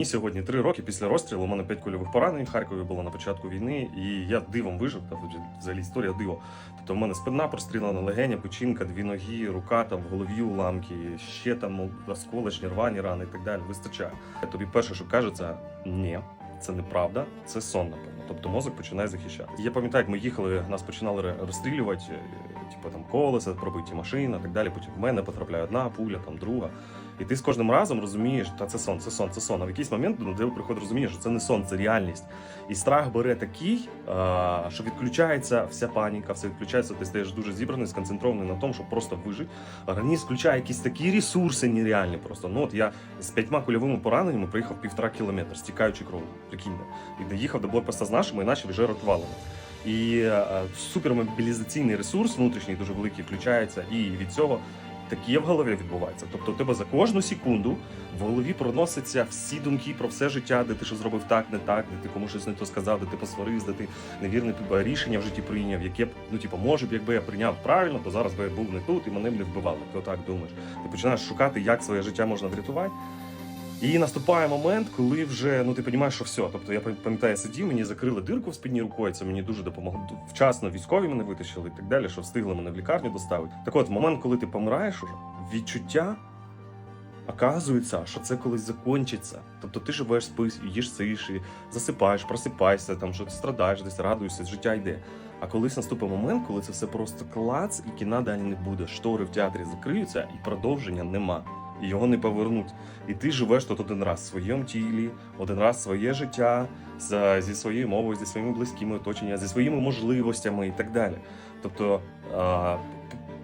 І сьогодні три роки після розстрілу. У мене п'ять кульових поранень Харкові було на початку війни, і я дивом вижив. Та взагалі історія диво. Тобто в мене спина прострілена, легеня, печінка, дві ноги, рука там в голові уламки, ще там осколочні, рвані рани і так далі. Вистачає. Тобі перше, що каже, це ні. Це неправда, це сон, напевно. Тобто мозок починає захищати. Я пам'ятаю, як ми їхали, нас починали розстрілювати, е, типу там колеса, пробиті машини, так далі. Потім в мене потрапляє одна пуля, там друга. І ти з кожним разом розумієш, та це сон, це сон, це сон. А в якийсь момент ну, де приходить розуміння, що це не сон, це реальність. І страх бере такий, що відключається вся паніка, все відключається, ти стаєш дуже зібраний, сконцентрований на тому, щоб просто вижити. Організм включає якісь такі ресурси нереальні. Просто ну от я з п'ятьма кульовими пораненнями проїхав півтора кілометра, стікаючи кров'ю. Прикиньте. І доїхав до блокпоста з нашими, наші вже ротували. І е, супермобілізаційний ресурс внутрішній дуже великий включається, і від цього таке в голові відбувається. Тобто, у тебе за кожну секунду в голові проносяться всі думки про все життя, де ти що зробив так, не так, де ти кому щось не то сказав, де ти посварився, де ти невірне типу, рішення в житті прийняв, яке б, ну типу, може б, якби я прийняв правильно, то зараз би я був не тут і мене б не вбивали. Ти так думаєш. Ти починаєш шукати, як своє життя можна врятувати. І наступає момент, коли вже ну ти розумієш, що все. Тобто я пам'ятаю, сидів, мені закрили дирку в спідній рукою. Це мені дуже допомогло. Вчасно військові мене витащили і так далі, що встигли мене в лікарню доставити. Так от, в момент, коли ти помираєш уже, відчуття. Оказується, що це колись закінчиться. Тобто ти живеш, спиш, їш сиші, засипаєш, просипаєшся, там що ти страдаєш, десь радуєшся, життя йде. А колись наступить момент, коли це все просто клац, і кіна далі не буде. Штори в театрі закриються, і продовження нема. Його не повернуть. І ти живеш тут один раз в своєму тілі, один раз своє життя зі своєю мовою, зі своїми близькими оточеннями, зі своїми можливостями і так далі. Тобто а,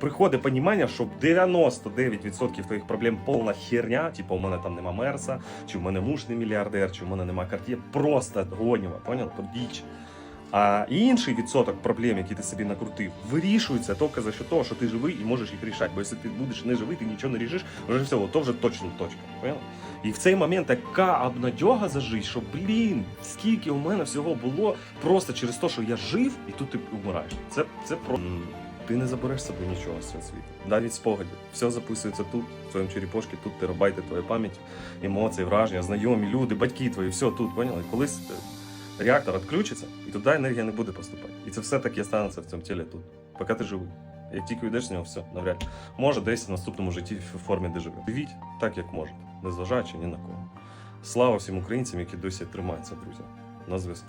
приходить розуміння, що 99% твоїх проблем повна херня, типу у мене там нема мерса, чи в мене муж не мільярдер, чи в мене нема карт'є, просто гоніва, понял? То діч. А інший відсоток проблем, які ти собі накрутив, вирішується тільки за що того, що ти живий і можеш їх рішати. Бо якщо ти будеш не живий, ти нічого не рішиш, вже все, то вже точно точка. Понял? І в цей момент така обнадьога за життя, що блін, скільки у мене всього було просто через те, що я жив, і тут ти вмираєш. Це, це про. Ти не забереш з собою нічого з цього світу. Навіть спогадів. Все записується тут, в твоєму черепошці, тут терабайти твоєї пам'яті, емоції, враження, знайомі, люди, батьки твої, все тут, поняли? Колись е, реактор відключиться, і туди енергія не буде поступати. І це все таки станеться в цьому тілі тут, поки ти живий. Як тільки йдеш з нього, все, навряд. Може, десь в наступному житті в формі де живе. Живіть так, як можете, незважаючи ні на кого. Слава всім українцям, які досі тримаються, друзі. На зв'язку.